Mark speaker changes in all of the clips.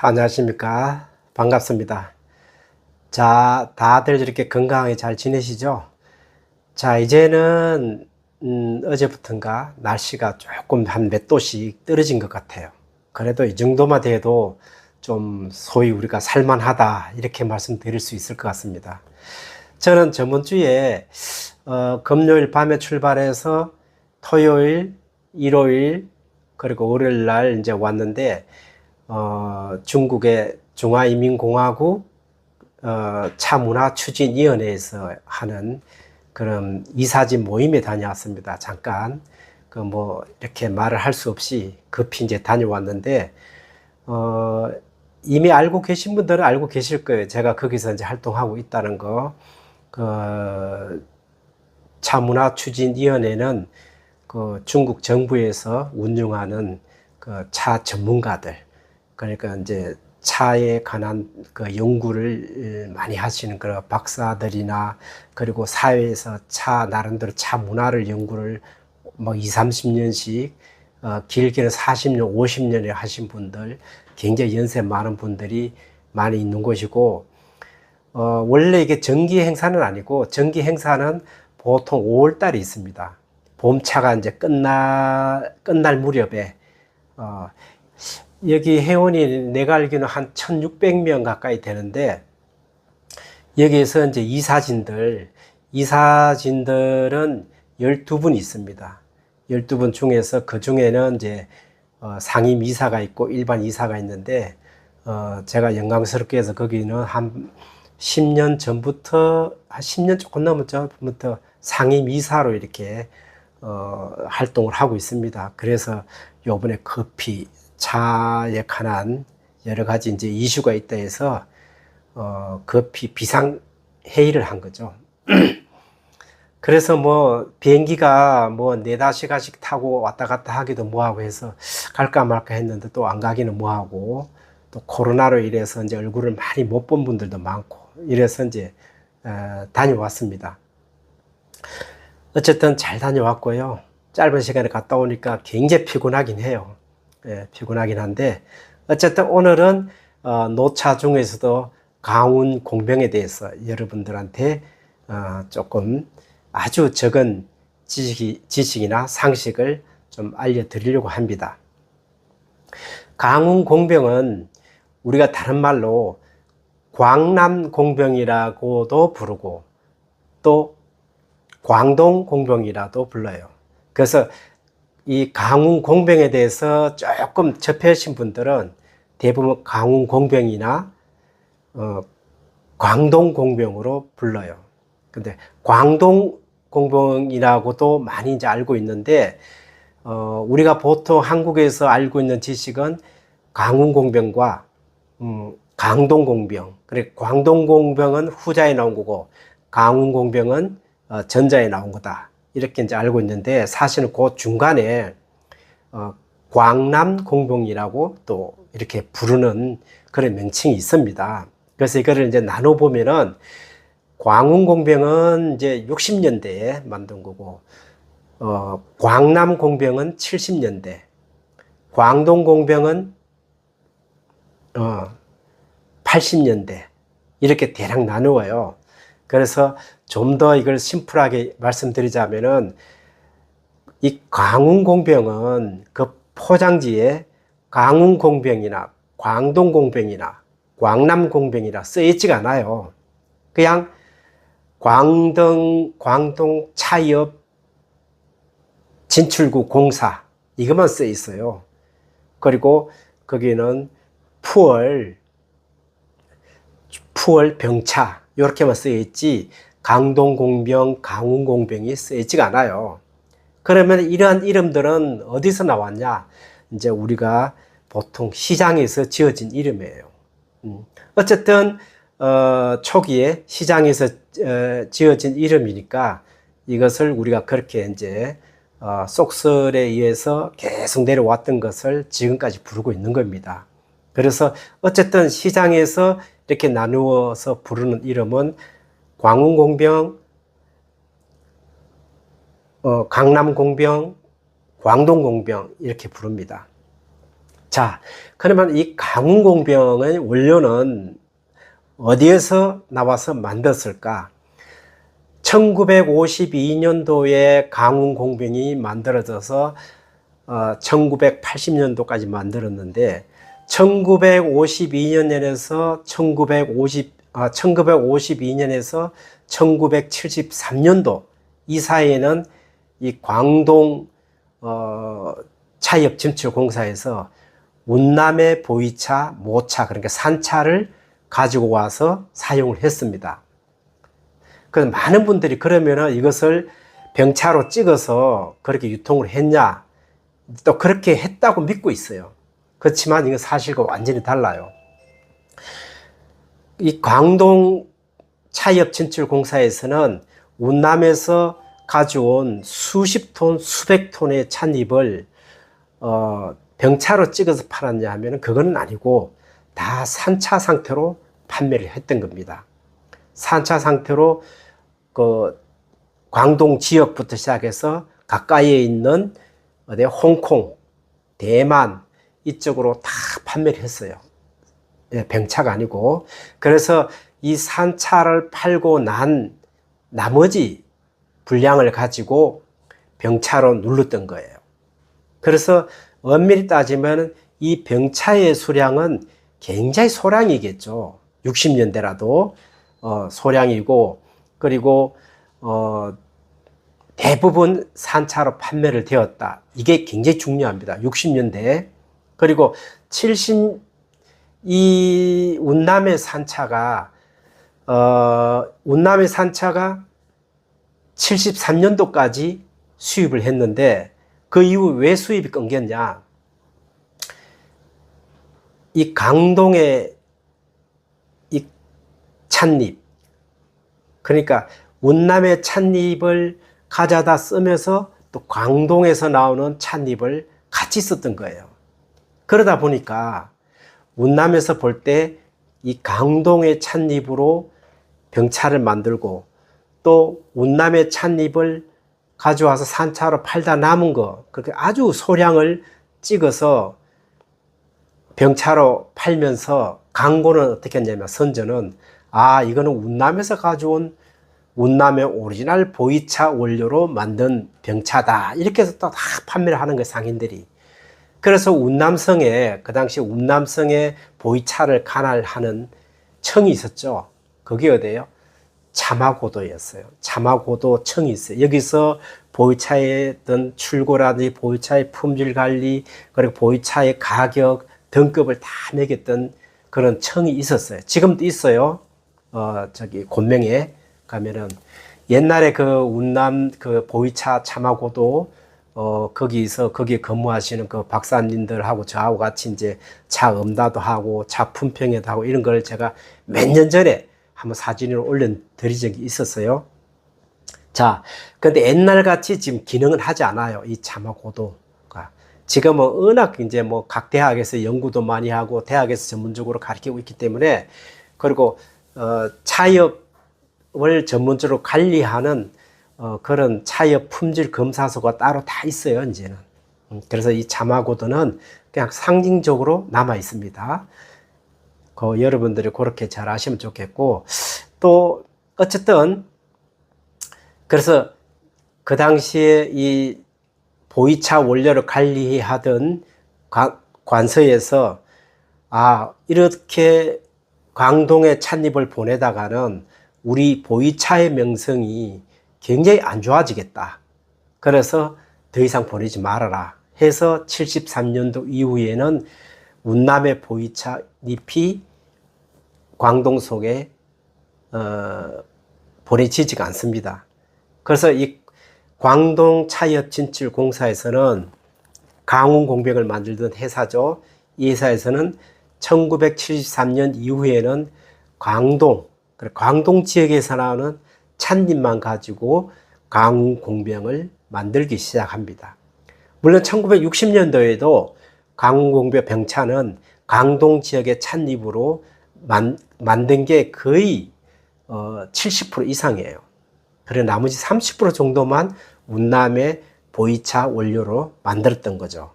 Speaker 1: 안녕하십니까. 반갑습니다. 자, 다들 이렇게 건강하게 잘 지내시죠? 자, 이제는, 음, 어제부터인가 날씨가 조금 한 몇 도씩 떨어진 것 같아요. 그래도 이 정도만 돼도 좀 소위 우리가 살만하다, 이렇게 말씀드릴 수 있을 것 같습니다. 저는 저번 주에, 어, 금요일 밤에 출발해서 토요일, 일요일, 그리고 월요일 날 이제 왔는데, 어, 중국의 중화인민공화국 어, 차문화 추진위원회에서 하는 그런 이사진 모임에 다녀왔습니다. 잠깐 그 뭐 이렇게 말을 할 수 없이 급히 이제 다녀왔는데 어, 이미 알고 계신 분들은 알고 계실 거예요. 제가 거기서 이제 활동하고 있다는 거. 그 차문화 추진위원회는 그 중국 정부에서 운영하는 그 차 전문가들 그러니까 이제 차에 관한 그 연구를 많이 하시는 그런 박사들이나 그리고 사회에서 차 나름대로 차 문화를 연구를 뭐 2, 30년씩 어, 길게는 40년, 50년에 하신 분들 굉장히 연세 많은 분들이 많이 있는 곳이고 어, 원래 이게 정기 행사는 아니고 정기 행사는 보통 5월 달에 있습니다. 봄차가 이제 끝나 끝날 무렵에 어, 여기 회원이 내가 알기로는 한 1600명 가까이 되는데 여기에서 이제 이사진들 이사진들은 12분 있습니다. 12분 중에서 그 중에는 이제 어, 상임 이사가 있고 일반 이사가 있는데 어, 제가 영광스럽게 해서 거기는 한 10년 전부터 한 10년 조금 넘었죠부터 상임 이사로 이렇게 어, 활동을 하고 있습니다. 그래서 요번에 커피 차에 관한 여러 가지 이제 이슈가 있다 해서 어, 급히 비상 회의를 한 거죠. 그래서 뭐 비행기가 뭐 네다 시간씩 타고 왔다 갔다 하기도 뭐하고 해서 갈까 말까 했는데 또 안 가기는 뭐하고 또 코로나로 인해서 이제 얼굴을 많이 못 본 분들도 많고 이래서 이제 어, 다녀왔습니다. 어쨌든 잘 다녀왔고요. 짧은 시간에 갔다 오니까 굉장히 피곤하긴 해요. 예, 피곤하긴 한데 어쨌든 오늘은 어, 노차 중에서도 강운 공병에 대해서 여러분들한테 어, 조금 아주 적은 지식이, 지식이나 상식을 좀 알려드리려고 합니다. 강운 공병은 우리가 다른 말로 광남 공병이라고도 부르고 또 광동 공병이라도 불러요. 그래서 이 강운 공병에 대해서 조금 접하신 분들은 대부분 강운 공병이나 어, 광동 공병으로 불러요. 근데 광동 공병이라고도 많이 이제 알고 있는데 어, 우리가 보통 한국에서 알고 있는 지식은 강운 공병과 음, 강동 공병. 그래 광동 공병은 후자에 나온 거고 강운 공병은 어, 전자에 나온 거다. 이렇게 이제 알고 있는데 사실은 그 중간에 어, 광남 공병이라고 또 이렇게 부르는 그런 명칭이 있습니다. 그래서 이거를 이제 나눠 보면은 광운 공병은 이제 60년대에 만든 거고 어, 광남 공병은 70년대, 광동 공병은 어, 80년대 이렇게 대략 나누어요. 그래서 좀 더 이걸 심플하게 말씀드리자면은 이 강운공병은 그 포장지에 강운공병이나 광동공병이나 광남공병이라 써있지가 않아요. 그냥 광동, 광동 차이업 진출구 공사 이것만 써 있어요. 그리고 거기는 푸얼, 푸얼 병차 이렇게만 쓰여 있지 강동공병, 강운공병이 쓰여 있지가 않아요. 그러면 이러한 이름들은 어디서 나왔냐? 이제 우리가 보통 시장에서 지어진 이름이에요. 음. 어쨌든 어, 초기에 시장에서 어, 지어진 이름이니까 이것을 우리가 그렇게 이제 어, 속설에 의해서 계속 내려왔던 것을 지금까지 부르고 있는 겁니다. 그래서 어쨌든 시장에서 이렇게 나누어서 부르는 이름은 광운공병, 어, 강남공병, 광동공병 이렇게 부릅니다. 자, 그러면 이 강운공병의 원료는 어디에서 나와서 만들었을까? 1952년도에 강운공병이 만들어져서 어, 1980년도까지 만들었는데 1952년에서 1950 아, 1952년에서 1973년도 이 사이에는 이 광동 어, 차협 진출 공사에서 운남의 보이차, 모차 그러니까 산차를 가지고 와서 사용을 했습니다. 그래서 많은 분들이 그러면은 이것을 병차로 찍어서 그렇게 유통을 했냐? 또 그렇게 했다고 믿고 있어요. 그렇지만 이거 사실과 완전히 달라요. 이 광동 차협 진출 공사에서는 운남에서 가져온 수십 톤, 수백 톤의 찻잎을 어, 병차로 찍어서 팔았냐 하면 그거는 아니고 다 산차 상태로 판매를 했던 겁니다. 산차 상태로 그 광동 지역부터 시작해서 가까이에 있는 어디 홍콩, 대만 이쪽으로 다 판매를 했어요. 예, 병차가 아니고 그래서 이 산차를 팔고 난 나머지 분량을 가지고 병차로 눌렀던 거예요. 그래서 엄밀히 따지면 이 병차의 수량은 굉장히 소량이겠죠. 60년대라도 어, 소량이고 그리고 어, 대부분 산차로 판매를 되었다. 이게 굉장히 중요합니다. 60년대 그리고 70 이 운남의 산차가 어, 운남의 산차가 73년도까지 수입을 했는데 그 이후 왜 수입이 끊겼냐? 이 강동의 이 찻잎 그러니까 운남의 찻잎을 가져다 쓰면서 또 광동에서 나오는 찻잎을 같이 썼던 거예요. 그러다 보니까 운남에서 볼 때 이 강동의 찻잎으로 병차를 만들고 또 운남의 찻잎을 가져와서 산차로 팔다 남은 거 그렇게 아주 소량을 찍어서 병차로 팔면서 광고는 어떻게 했냐면 선전은 아 이거는 운남에서 가져온 운남의 오리지널 보이차 원료로 만든 병차다. 이렇게 해서 또 다 판매를 하는 거예요 상인들이 그래서 운남성에 그 당시 운남성에 보이차를 관할하는 청이 있었죠. 그게 어디예요? 차마고도였어요. 차마고도 청이 있어요. 여기서 보이차의 어떤 출고라든지 보이차의 품질 관리 그리고 보이차의 가격 등급을 다 매겼던 그런 청이 있었어요. 지금도 있어요. 어 저기 곤명에 가면은 옛날에 그 운남 그 보이차 차마고도 어, 거기서, 거기에 근무하시는 그 박사님들하고 저하고 같이 이제 차 음다도 하고 차 품평회도 하고 이런 걸 제가 몇 년 전에 한번 사진으로 올려드린 적이 있었어요. 자, 근데 옛날 같이 지금 기능은 하지 않아요. 이 차마고도가. 지금은 워낙 이제 뭐 각 대학에서 연구도 많이 하고 대학에서 전문적으로 가르치고 있기 때문에 그리고 어, 차협을 전문적으로 관리하는 어, 그런 차협 품질 검사소가 따로 다 있어요, 이제는. 음, 그래서 이 자마고도는 그냥 상징적으로 남아 있습니다. 그 여러분들이 그렇게 잘 아시면 좋겠고, 또, 어쨌든, 그래서 그 당시에 이 보이차 원료를 관리하던 관서에서, 아, 이렇게 광동에 찻잎을 보내다가는 우리 보이차의 명성이 굉장히 안 좋아지겠다. 그래서 더 이상 보내지 말아라 해서 73년도 이후에는 운남의 보이차 잎이 광동 속에 어, 보내지지가 않습니다. 그래서 이 광동 차협 진출 공사에서는 강운 공백을 만들던 회사죠. 이 회사에서는 1973년 이후에는 광동, 광동 지역에서 나오는 찻잎만 가지고 강우 공병을 만들기 시작합니다. 물론 1960년도에도 강공병 병차는 강동 지역의 찻잎으로 만, 만든 게 거의 어, 70% 이상이에요. 그래 나머지 30% 정도만 운남의 보이차 원료로 만들었던 거죠.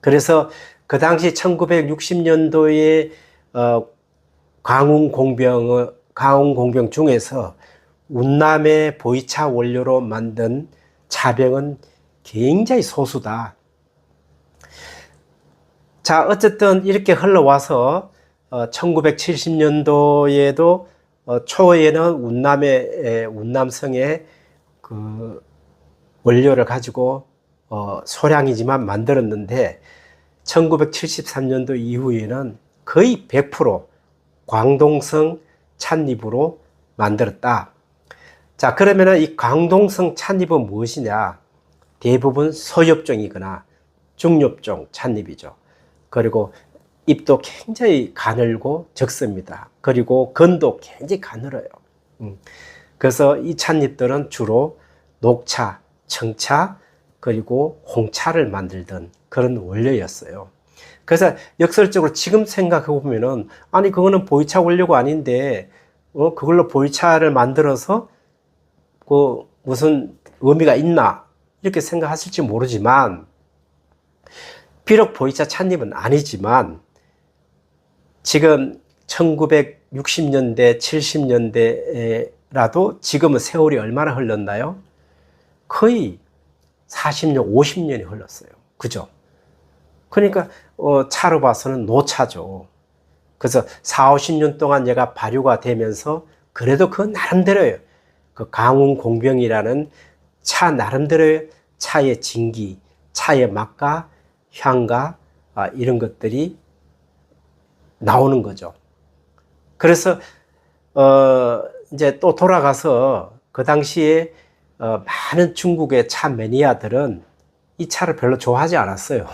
Speaker 1: 그래서 그 당시 1960년도에 어, 강운 공병 강운 공병 중에서 운남의 보이차 원료로 만든 차병은 굉장히 소수다. 자, 어쨌든 이렇게 흘러와서 어, 1970년도에도 어, 초에는 운남의 에, 운남성의 그 원료를 가지고 어, 소량이지만 만들었는데 1973년도 이후에는 거의 100% 광동성 찻잎으로 만들었다. 자, 그러면은 이 광동성 찻잎은 무엇이냐? 대부분 서엽종이거나 중엽종 찻잎이죠. 그리고 잎도 굉장히 가늘고 적습니다. 그리고 건도 굉장히 가늘어요. 음. 그래서 이 찻잎들은 주로 녹차, 청차, 그리고 홍차를 만들던 그런 원료였어요. 그래서 역설적으로 지금 생각해 보면은 아니 그거는 보이차 원료가 아닌데 어 그걸로 보이차를 만들어서 그 무슨 의미가 있나 이렇게 생각하실지 모르지만 비록 보이차 찻잎은 아니지만 지금 1960년대 70년대라도 지금은 세월이 얼마나 흘렀나요? 거의 40년, 50년이 흘렀어요. 그죠? 그러니까 어, 차로 봐서는 노차죠. 그래서 4, 50년 동안 얘가 발효가 되면서 그래도 그 나름대로요. 그 강운 공병이라는 차 나름대로의 차의 진기, 차의 맛과 향과 아, 이런 것들이 나오는 거죠. 그래서 어, 이제 또 돌아가서 그 당시에 어, 많은 중국의 차 매니아들은 이 차를 별로 좋아하지 않았어요.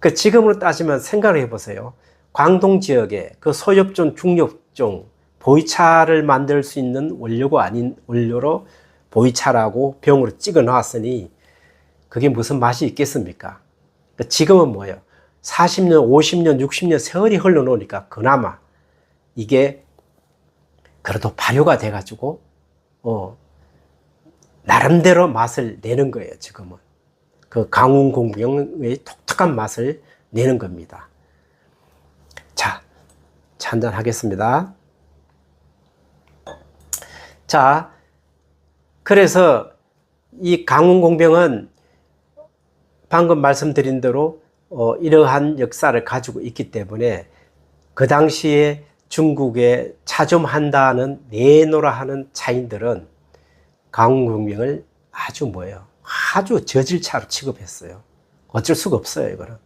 Speaker 1: 그 지금으로 따지면 생각을 해보세요. 광동 지역에 그 소엽종, 중엽종, 보이차를 만들 수 있는 원료가 아닌 원료로 보이차라고 병으로 찍어 놨으니 그게 무슨 맛이 있겠습니까? 그 지금은 뭐예요? 40년, 50년, 60년 세월이 흘러놓으니까 그나마 이게 그래도 발효가 돼가지고 어 나름대로 맛을 내는 거예요, 지금은. 그 강운 공병의 독특한 맛을 내는 겁니다. 자, 한잔 하겠습니다. 자, 그래서 이 강운 공병은 방금 말씀드린 대로 어, 이러한 역사를 가지고 있기 때문에 그 당시에 중국에 차좀한다는 내노라 하는 차인들은 강운공명을 아주 뭐예요? 아주 저질차로 취급했어요. 어쩔 수가 없어요, 이거는.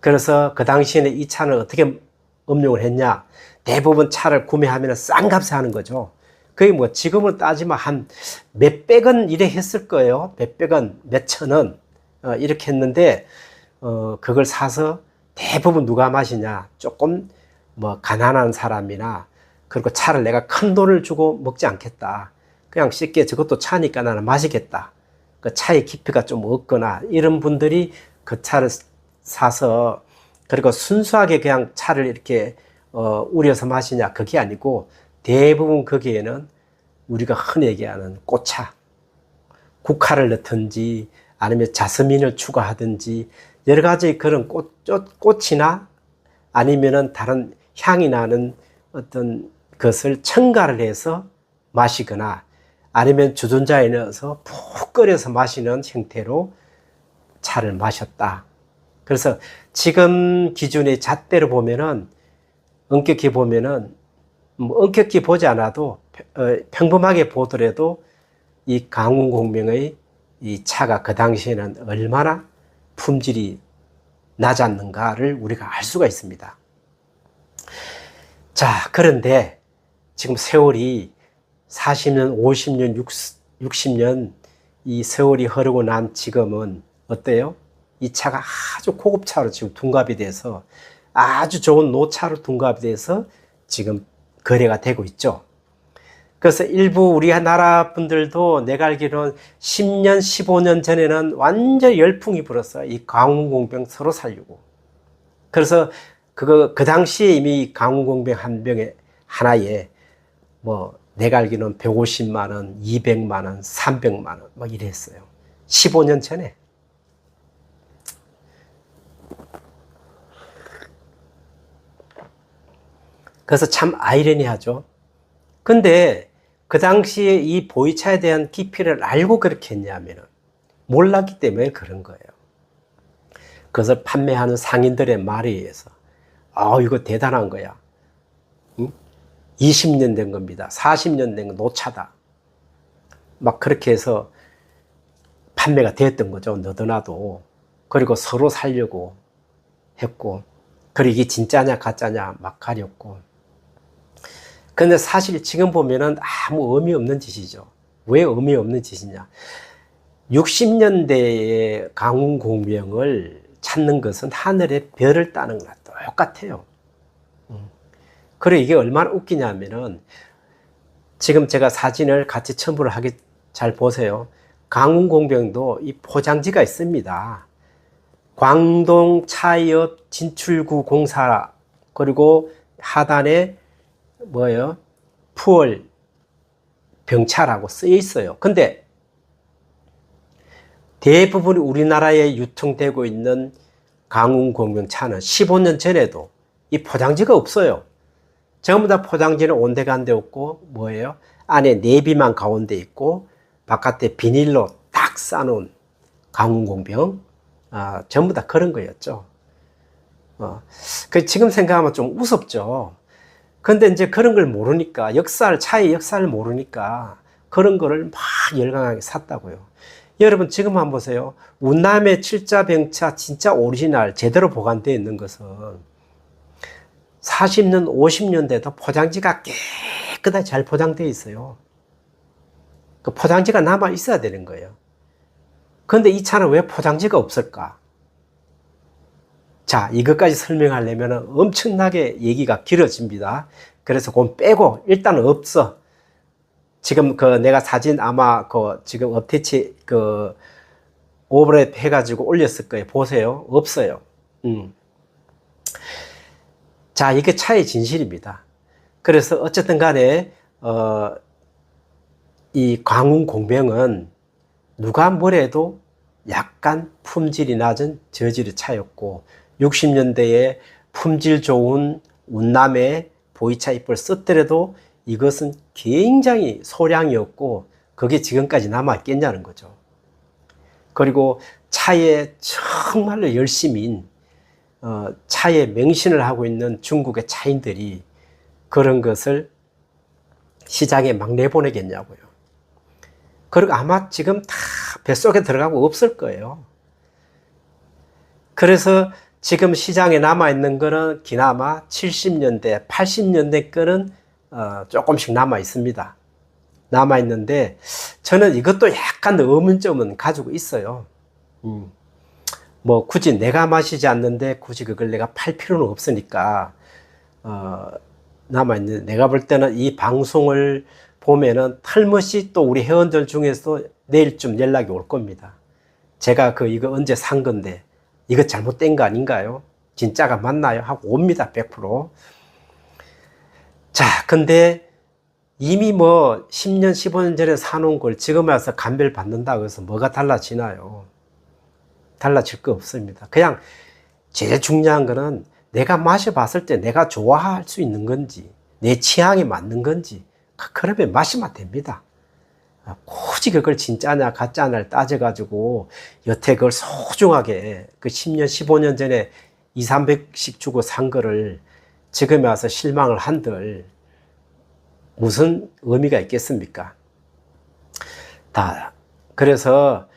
Speaker 1: 그래서 그 당시에는 이 차는 어떻게 음용을 했냐? 대부분 차를 구매하면 싼 값에 하는 거죠. 그게 뭐 지금은 따지면 한 몇백 원 이래 했을 거예요. 몇백 원, 몇천 원 어, 이렇게 했는데 어, 그걸 사서 대부분 누가 마시냐? 조금 뭐 가난한 사람이나 그리고 차를 내가 큰 돈을 주고 먹지 않겠다. 그냥 쉽게 저것도 차니까 나는 마시겠다. 그 차의 깊이가 좀 없거나 이런 분들이 그 차를 사서 그리고 순수하게 그냥 차를 이렇게 어, 우려서 마시냐 그게 아니고 대부분 거기에는 우리가 흔히 얘기하는 꽃차, 국화를 넣든지 아니면 자스민을 추가하든지 여러 가지 그런 꽃, 꽃이나 아니면은 다른 향이 나는 어떤 것을 첨가를 해서 마시거나 아니면 주전자에 넣어서 푹 끓여서 마시는 형태로 차를 마셨다. 그래서 지금 기준의 잣대로 보면은 엄격히 보면은 뭐 엄격히 보지 않아도 어, 평범하게 보더라도 이 강운공명의 이 차가 그 당시에는 얼마나 품질이 낮았는가를 우리가 알 수가 있습니다. 자, 그런데 지금 세월이 40년, 50년, 60 년 이 세월이 흐르고 난 지금은 어때요? 이 차가 아주 고급차로 지금 둔갑이 돼서 아주 좋은 노차로 둔갑이 돼서 지금 거래가 되고 있죠. 그래서 일부 우리 나라 분들도 내가 알기로는 10년, 15년 전에는 완전 열풍이 불었어요. 이 강운공병 서로 살려고. 그래서 그거, 그 당시에 이미 강운공병 한 병에, 하나에 뭐 내가 알기로는 150만 원, 200만 원, 300만 원, 막 이랬어요. 15년 전에. 그래서 참 아이러니하죠. 근데 그 당시에 이 보이차에 대한 깊이를 알고 그렇게 했냐면은 몰랐기 때문에 그런 거예요. 그것을 판매하는 상인들의 말에 의해서 아 이거 대단한 거야. 응? 20년 된 겁니다. 40년 된거 노차다. 막 그렇게 해서 판매가 되었던 거죠. 너도나도. 그리고 서로 살려고 했고, 그리고 이게 진짜냐 가짜냐 막 가렸고. 근데 사실 지금 보면은 아무 의미 없는 짓이죠. 왜 의미 없는 짓이냐? 60년대의 강운 공명을 찾는 것은 하늘의 별을 따는 거나 똑같아요. 음. 그리고 이게 얼마나 웃기냐면은 지금 제가 사진을 같이 첨부를 하기 잘 보세요. 강운 공병도 이 포장지가 있습니다. 광동 차이업 진출구 공사 그리고 하단에 뭐예요? 푸얼 병차라고 쓰여 있어요. 근데 대부분 우리나라에 유통되고 있는 강운 공명차는 15년 전에도 이 포장지가 없어요. 전부 다 포장지는 온데간데 없고 뭐예요? 안에 내비만 가운데 있고 바깥에 비닐로 딱 싸놓은 강운공병 아, 전부 다 그런 거였죠. 어, 그 지금 생각하면 좀 우습죠. 근데 이제 그런 걸 모르니까 역사를 차의 역사를 모르니까 그런 거를 막 열광하게 샀다고요. 여러분 지금 한번 보세요. 운남의 칠자병차 진짜 오리지널 제대로 보관되어 있는 것은 40년, 50년 돼도 포장지가 깨끗하게 잘 포장되어 있어요. 그 포장지가 남아 있어야 되는 거예요. 그런데 이 차는 왜 포장지가 없을까? 자, 이것까지 설명하려면 엄청나게 얘기가 길어집니다. 그래서 그건 빼고 일단 없어. 지금 그 내가 사진 아마 그 지금 업테치 그 오버랩 해가지고 올렸을 거예요. 보세요. 없어요. 음. 자, 이게 차의 진실입니다. 그래서 어쨌든 간에, 어, 이 광운 공병은 누가 뭐래도 약간 품질이 낮은 저질의 차였고, 60년대에 품질 좋은 운남의 보이차 잎을 썼더라도 이것은 굉장히 소량이었고, 그게 지금까지 남아있겠냐는 거죠. 그리고 차에 정말로 열심인 어, 차에 맹신을 하고 있는 중국의 차인들이 그런 것을 시장에 막 내보내겠냐고요. 그리고 아마 지금 다 뱃속에 들어가고 없을 거예요. 그래서 지금 시장에 남아있는 거는 기나마 70년대, 80년대 거는 어, 조금씩 남아 있습니다. 남아 있는데 저는 이것도 약간 의문점은 가지고 있어요. 음. 뭐 굳이 내가 마시지 않는데 굳이 그걸 내가 팔 필요는 없으니까 어, 남아 있는 내가 볼 때는 이 방송을 보면은 탈못이 또 우리 회원들 중에서 내일쯤 연락이 올 겁니다. 제가 그 이거 언제 산 건데 이거 잘못된 거 아닌가요? 진짜가 맞나요? 하고 옵니다. 100%. 자, 근데 이미 뭐 10년, 15년 전에 사놓은 걸 지금 와서 감별 받는다고 해서 뭐가 달라지나요? 달라질 거 없습니다. 그냥 제일 중요한 거는 내가 마셔봤을 때 내가 좋아할 수 있는 건지, 내 취향에 맞는 건지, 그러면 마시면 됩니다. 아, 굳이 그걸 진짜냐, 가짜냐를 따져가지고, 여태 그걸 소중하게, 그 10년, 15년 전에 2, 300씩 주고 산 거를 지금에 와서 실망을 한들, 무슨 의미가 있겠습니까? 다. 그래서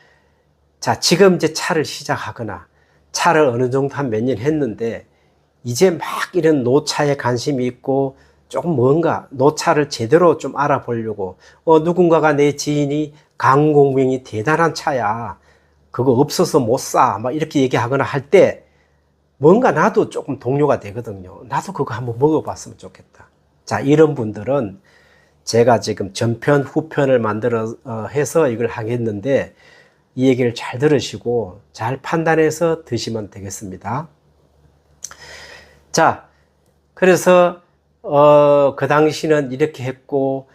Speaker 1: 자, 지금 이제 차를 시작하거나 차를 어느 정도 한 몇 년 했는데 이제 막 이런 노차에 관심이 있고 조금 뭔가 노차를 제대로 좀 알아보려고 어, 누군가가 내 지인이 강공명이 대단한 차야. 그거 없어서 못 사. 막 이렇게 얘기하거나 할 때 뭔가 나도 조금 동료가 되거든요. 나도 그거 한번 먹어봤으면 좋겠다. 자, 이런 분들은 제가 지금 전편, 후편을 만들어 어, 해서 이걸 하겠는데 이 얘기를 잘 들으시고 잘 판단해서 드시면 되겠습니다. 자, 그래서 어, 그 당시는 이렇게 했고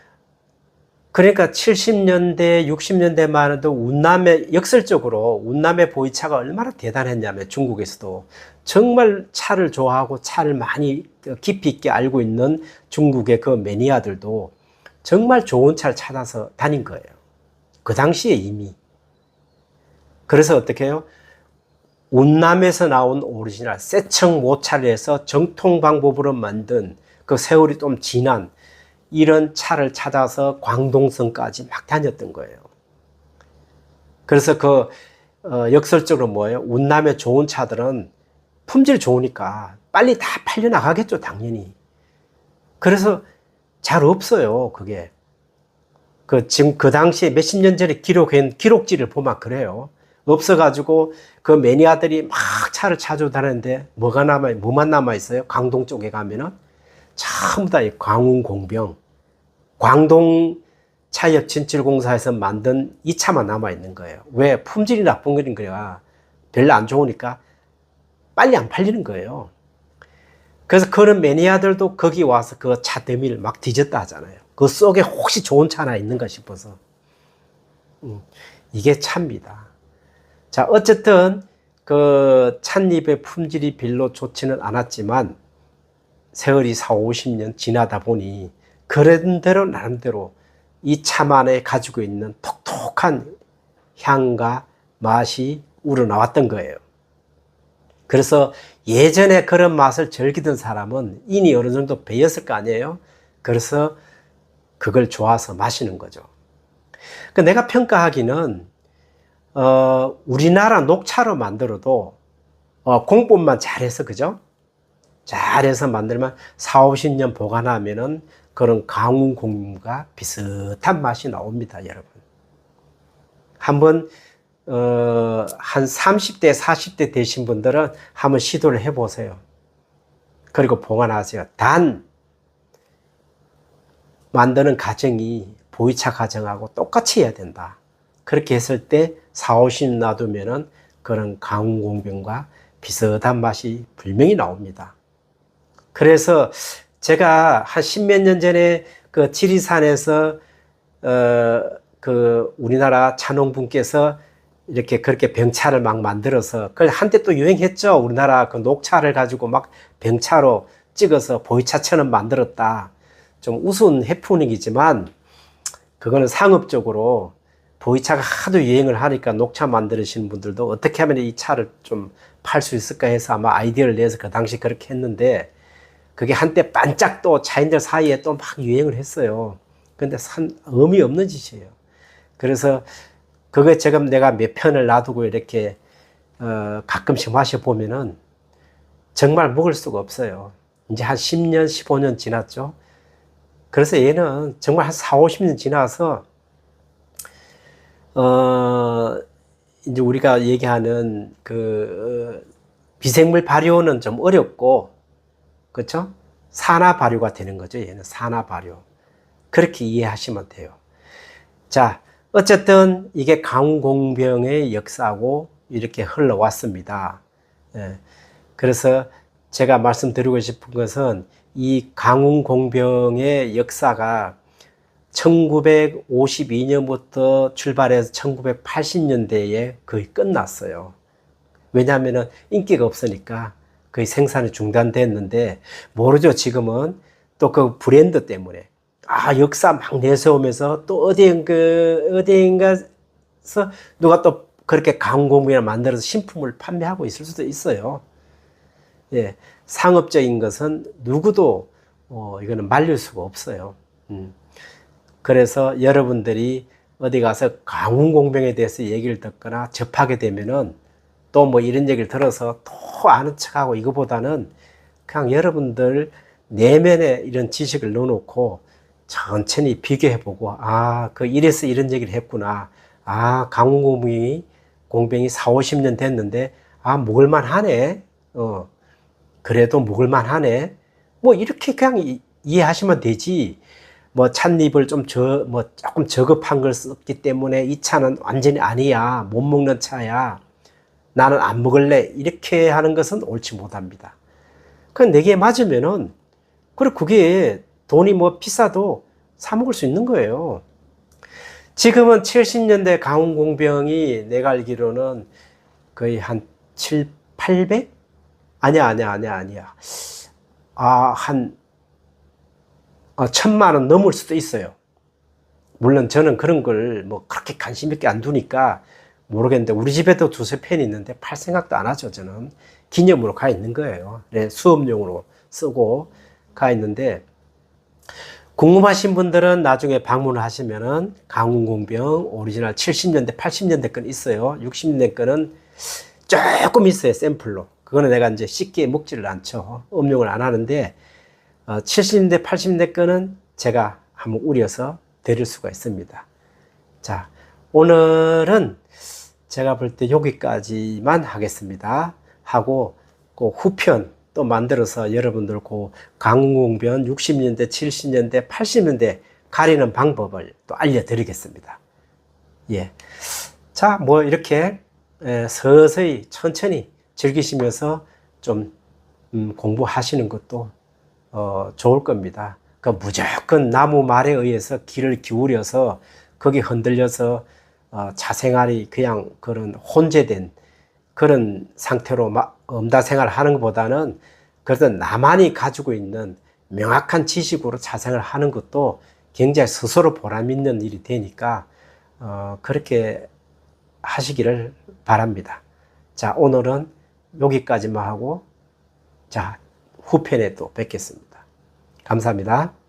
Speaker 1: 그러니까 70년대, 60년대만 해도 운남의 역설적으로 운남의 보이차가 얼마나 대단했냐면 중국에서도 정말 차를 좋아하고 차를 많이 깊이 있게 알고 있는 중국의 그 매니아들도 정말 좋은 차를 찾아서 다닌 거예요. 그 당시에 이미. 그래서 어떻게 해요? 운남에서 나온 오리지널 세청 모차를 해서 정통 방법으로 만든 그 세월이 좀 지난 이런 차를 찾아서 광동성까지 막 다녔던 거예요. 그래서 그 어, 역설적으로 뭐예요? 운남의 좋은 차들은 품질 좋으니까 빨리 다 팔려 나가겠죠, 당연히. 그래서 잘 없어요, 그게. 그 지금 그 당시에 몇십 년 전에 기록한 기록지를 보면 그래요. 없어가지고 그 매니아들이 막 차를 찾아다니는데 뭐가 남아, 뭐만 남아 있어요? 광동 쪽에 가면은 전부 다 이 광운 공병, 광동 차협 진출공사에서 만든 이 차만 남아 있는 거예요. 왜? 품질이 나쁜 거는 거야. 별로 안 좋으니까 빨리 안 팔리는 거예요. 그래서 그런 매니아들도 거기 와서 그차 더미를 막 뒤졌다 하잖아요. 그 속에 혹시 좋은 차 하나 있는가 싶어서. 음, 이게 차입니다. 자, 어쨌든 그 찻잎의 품질이 별로 좋지는 않았지만 세월이 4, 50년 지나다 보니 그런 대로 나름대로 이 차만에 가지고 있는 톡톡한 향과 맛이 우러나왔던 거예요. 그래서 예전에 그런 맛을 즐기던 사람은 이니 어느 정도 배웠을 거 아니에요? 그래서 그걸 좋아서 마시는 거죠. 그 내가 평가하기는 어, 우리나라 녹차로 만들어도 어, 공법만 잘해서 그죠? 잘해서 만들면 4, 50년 보관하면은 그런 강운 공과 비슷한 맛이 나옵니다, 여러분. 한번 어, 한 30대, 40대 되신 분들은 한번 시도를 해 보세요. 그리고 보관하세요. 단, 만드는 과정이 보이차 과정하고 똑같이 해야 된다. 그렇게 했을 때 4, 50 놔두면은 그런 강공병과 비슷한 맛이 분명히 나옵니다. 그래서 제가 한 십몇 년 전에 그 지리산에서 어, 그 우리나라 찬홍분께서 이렇게 그렇게 병차를 막 만들어서 그걸 한때 또 유행했죠. 우리나라 그 녹차를 가지고 막 병차로 찍어서 보이차처럼 만들었다. 좀 우스운 해프닝이지만 그거는 상업적으로 보이차가 하도 유행을 하니까 녹차 만드시는 분들도 어떻게 하면 이 차를 좀 팔 수 있을까 해서 아마 아이디어를 내서 그 당시 그렇게 했는데 그게 한때 반짝 또 차인들 사이에 또 막 유행을 했어요. 근데 산, 의미 없는 짓이에요. 그래서 그거 지금 내가 몇 편을 놔두고 이렇게 어, 가끔씩 마셔보면은 정말 먹을 수가 없어요. 이제 한 10년, 15년 지났죠. 그래서 얘는 정말 한 4, 50년 지나서 어, 이제 우리가 얘기하는 그 어, 비생물 발효는 좀 어렵고 그렇죠? 산화 발효가 되는 거죠. 얘는 산화 발효. 그렇게 이해하시면 돼요. 자, 어쨌든 이게 강공병의 역사고 이렇게 흘러왔습니다. 예. 그래서 제가 말씀드리고 싶은 것은 이 강운공병의 역사가 1952년부터 출발해서 1980년대에 거의 끝났어요. 왜냐하면 인기가 없으니까 거의 생산이 중단됐는데 모르죠 지금은 또 그 브랜드 때문에 아 역사 막 내세우면서 또 어디인가 어디인가서 누가 또 그렇게 강공이나 만들어서 신품을 판매하고 있을 수도 있어요. 예, 상업적인 것은 누구도 어, 이거는 말릴 수가 없어요. 음. 그래서 여러분들이 어디 가서 강운공병에 대해서 얘기를 듣거나 접하게 되면은 또 뭐 이런 얘기를 들어서 또 아는 척하고 이거보다는 그냥 여러분들 내면에 이런 지식을 넣어놓고 천천히 비교해보고 아 그 이래서 이런 얘기를 했구나 아 강운공병이 공병이 4, 50년 됐는데 아 먹을만 하네 어 그래도 먹을만 하네 뭐 이렇게 그냥 이, 이해하시면 되지 뭐 찻잎을 좀 저, 뭐 조금 저급한 걸 썼기 때문에 이 차는 완전히 아니야. 못 먹는 차야. 나는 안 먹을래. 이렇게 하는 것은 옳지 못합니다. 그 내게 맞으면은, 그리고 그게 돈이 뭐 비싸도 사 먹을 수 있는 거예요. 지금은 70년대 강운공병이 내가 알기로는 거의 한 7, 800? 아니야, 아니야, 아니야, 아니야. 아, 한, 어, 천만 원 넘을 수도 있어요. 물론 저는 그런 걸 뭐 그렇게 관심 있게 안 두니까 모르겠는데 우리 집에도 두세 펜이 있는데 팔 생각도 안 하죠, 저는. 기념으로 가 있는 거예요. 네, 수업용으로 쓰고 가 있는데 궁금하신 분들은 나중에 방문을 하시면은 강운공병 오리지널 70년대, 80년대 건 있어요. 60년대 거는 조금 있어요, 샘플로. 그거는 내가 이제 쉽게 먹지를 않죠. 음용을 안 하는데, 어, 70년대, 80년대 거는 제가 한번 우려서 드릴 수가 있습니다. 자, 오늘은 제가 볼 때 여기까지만 하겠습니다. 하고, 그 후편 또 만들어서 여러분들 그 강공변 60년대, 70년대, 80년대 가리는 방법을 또 알려드리겠습니다. 예. 자, 뭐 이렇게 에, 서서히 천천히 즐기시면서 좀 음, 공부하시는 것도 어, 좋을 겁니다. 그 무조건 나무 말에 의해서 귀를 기울여서 거기 흔들려서 어, 자생활이 그냥 그런 혼재된 그런 상태로 막 엄다 생활을 하는 것보다는 그래서 나만이 가지고 있는 명확한 지식으로 자생을 하는 것도 굉장히 스스로 보람 있는 일이 되니까 어, 그렇게 하시기를 바랍니다. 자, 오늘은 여기까지만 하고 자, 후편에 또 뵙겠습니다. 감사합니다.